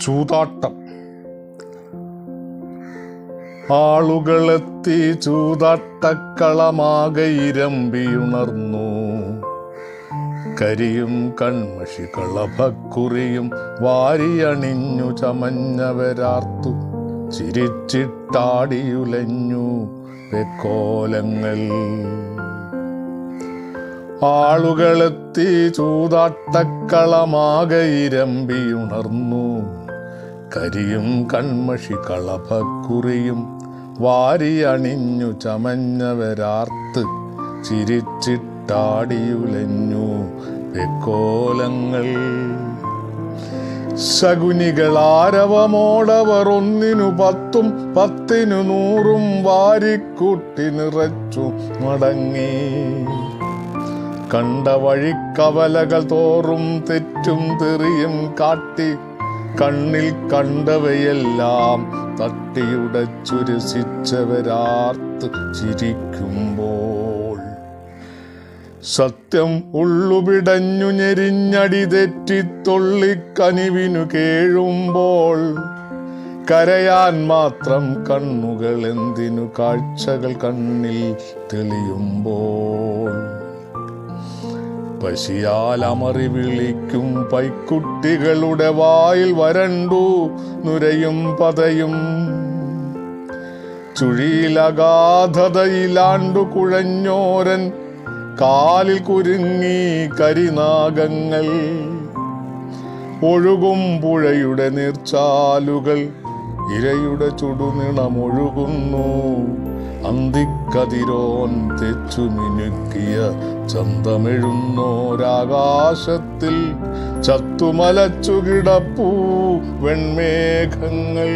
ചൂതാട്ടം. ആളുകളെത്തി ചൂതാട്ടക്കളമാകെ ഇരമ്പിയുണർന്നു. കരിയും കൺമഷി കളഭക്കുറിയും വാരിയണിഞ്ഞു ചമഞ്ഞവരാർത്തു. ചിരിച്ചിട്ടാടിയുലഞ്ഞു വെക്കോലങ്ങൾ ആളുകളെത്തി ചൂതാട്ടക്കളമാകെ ഇരമ്പിയുണർന്നു. കരിയും കൺമഷി കളഭക്കുറിയും വാരിയണിഞ്ഞു ചമഞ്ഞവരാർത്ത് ചിരിച്ചിട്ടാടിയുലഞ്ഞു വെക്കോലങ്ങൾ ശകുനികളാരവമോടവർ ഒന്നിനു പത്തും പത്തിനു നൂറും വാരിക്കൂട്ടി നിറച്ചു മടങ്ങി. കണ്ട വഴിക്കവലകൾ തോറും തെറ്റും തെറിയും കാട്ടി കണ്ണിൽ കണ്ടവയെല്ലാം തട്ടിയുടച്ചുരസിച്ചവരാർത്ത് ചിരിക്കുമ്പോൾ. സത്യം ഉള്ളുപിടഞ്ഞു ഞെരിഞ്ഞടി തെറ്റിത്തൊള്ളിക്കനിവിനു കേഴുമ്പോൾ. കരയാൻ മാത്രം കണ്ണുകൾ എന്തിനു കാഴ്ചകൾ കണ്ണിൽ തെളിയുമ്പോൾ. പശിയാൽ അമറി വിളിക്കും പൈക്കുട്ടികളുടെ വായിൽ വരണ്ടു നുരയും പതയും. ചുഴിയിലഗാധതയിലാണ്ടു കുഴഞ്ഞോരൻ കാലിൽ കുരുങ്ങി കരിനാഗങ്ങൾ. ഒഴുകും പുഴയുടെ നീർച്ചാലുകൾ ഇരയുടെ ചുടുനിണമൊഴുകുന്നു. അന്തിക്കതിരോൻ തെച്ചു മിനുക്കിയ ചന്തമെഴുന്നോരാകാശത്തിൽ ചത്തുമലച്ചു കിടപ്പൂ വെൺമേഘങ്ങൾ.